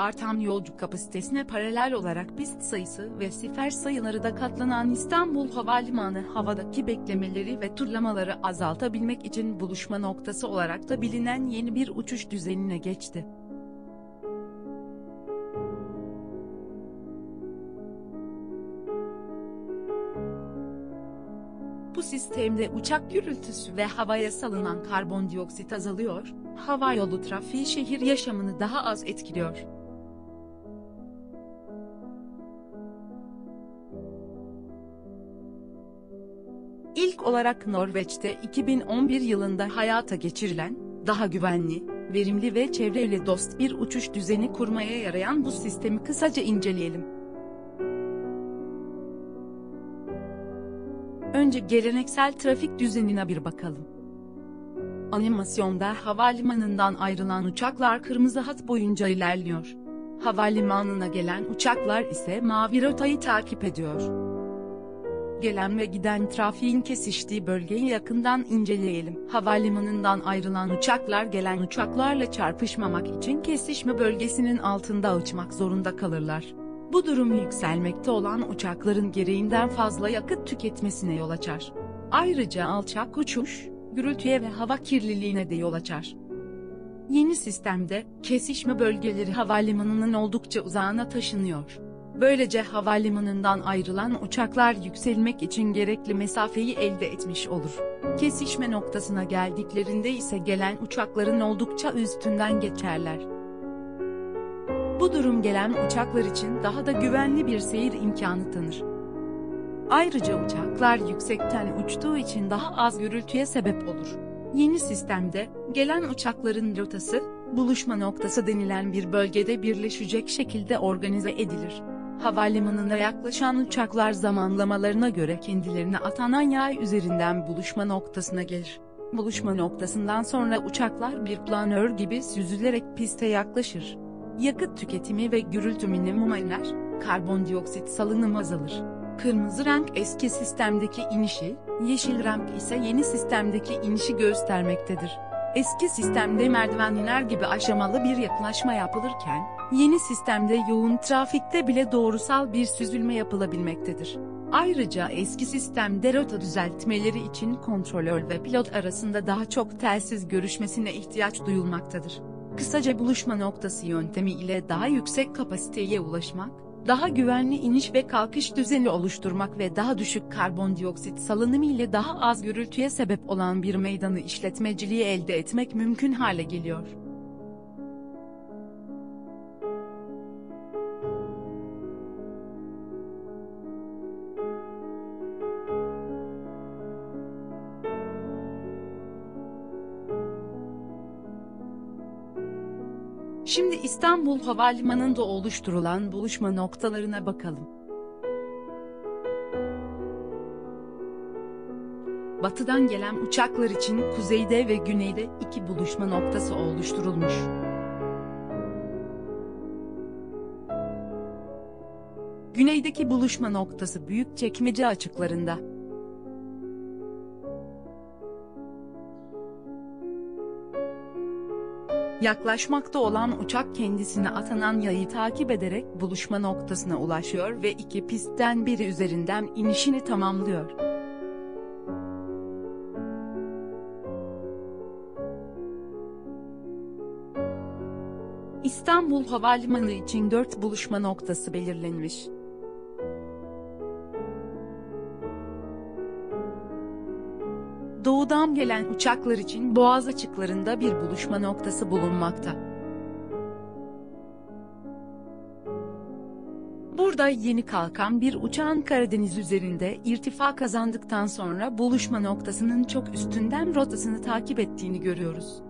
artan yolcu kapasitesine paralel olarak pist sayısı ve sefer sayıları da katlanan İstanbul Havalimanı havadaki beklemeleri ve turlamaları azaltabilmek için buluşma noktası olarak da bilinen yeni bir uçuş düzenine geçti. Bu sistemde uçak gürültüsü ve havaya salınan karbondioksit azalıyor, hava yolu trafiği şehir yaşamını daha az etkiliyor. İlk olarak Norveç'te 2011 yılında hayata geçirilen, daha güvenli, verimli ve çevreyle dost bir uçuş düzeni kurmaya yarayan bu sistemi kısaca inceleyelim. Önce geleneksel trafik düzenine bir bakalım. Animasyonda havalimanından ayrılan uçaklar kırmızı hat boyunca ilerliyor. Havalimanına gelen uçaklar ise mavi rotayı takip ediyor. Gelen ve giden trafiğin kesiştiği bölgeyi yakından inceleyelim. Havalimanından ayrılan uçaklar gelen uçaklarla çarpışmamak için kesişme bölgesinin altında uçmak zorunda kalırlar. Bu durum yükselmekte olan uçakların gereğinden fazla yakıt tüketmesine yol açar. Ayrıca alçak uçuş, gürültüye ve hava kirliliğine de yol açar. Yeni sistemde, kesişme bölgeleri havalimanının oldukça uzağına taşınıyor. Böylece havalimanından ayrılan uçaklar yükselmek için gerekli mesafeyi elde etmiş olur. Kesişme noktasına geldiklerinde ise gelen uçakların oldukça üstünden geçerler. Bu durum gelen uçaklar için daha da güvenli bir seyir imkanı tanır. Ayrıca uçaklar yüksekten uçtuğu için daha az gürültüye sebep olur. Yeni sistemde, gelen uçakların rotası, buluşma noktası denilen bir bölgede birleşecek şekilde organize edilir. Havalimanına yaklaşan uçaklar zamanlamalarına göre kendilerine atanan yay üzerinden buluşma noktasına gelir. Buluşma noktasından sonra uçaklar bir planör gibi süzülerek piste yaklaşır. Yakıt tüketimi ve gürültü minimuma iner, karbondioksit salınımı azalır. Kırmızı renk eski sistemdeki inişi, yeşil renk ise yeni sistemdeki inişi göstermektedir. Eski sistemde merdivenler gibi aşamalı bir yaklaşma yapılırken, yeni sistemde yoğun trafikte bile doğrusal bir süzülme yapılabilmektedir. Ayrıca eski sistemde rota düzeltmeleri için kontrolör ve pilot arasında daha çok telsiz görüşmesine ihtiyaç duyulmaktadır. Kısaca buluşma noktası yöntemi ile daha yüksek kapasiteye ulaşmak, daha güvenli iniş ve kalkış düzeni oluşturmak ve daha düşük karbondioksit salınımı ile daha az gürültüye sebep olan bir meydanı işletmeciliği elde etmek mümkün hale geliyor. Şimdi İstanbul Havalimanı'nda oluşturulan buluşma noktalarına bakalım. Batıdan gelen uçaklar için kuzeyde ve güneyde iki buluşma noktası oluşturulmuş. Güneydeki buluşma noktası Büyükçekmece açıklarında. Yaklaşmakta olan uçak kendisine atanan yayı takip ederek buluşma noktasına ulaşıyor ve iki pistten biri üzerinden inişini tamamlıyor. İstanbul Havalimanı için dört buluşma noktası belirlenmiş. Doğudan gelen uçaklar için Boğaz açıklarında bir buluşma noktası bulunmakta. Burada yeni kalkan bir uçağın Karadeniz üzerinde irtifa kazandıktan sonra buluşma noktasının çok üstünden rotasını takip ettiğini görüyoruz.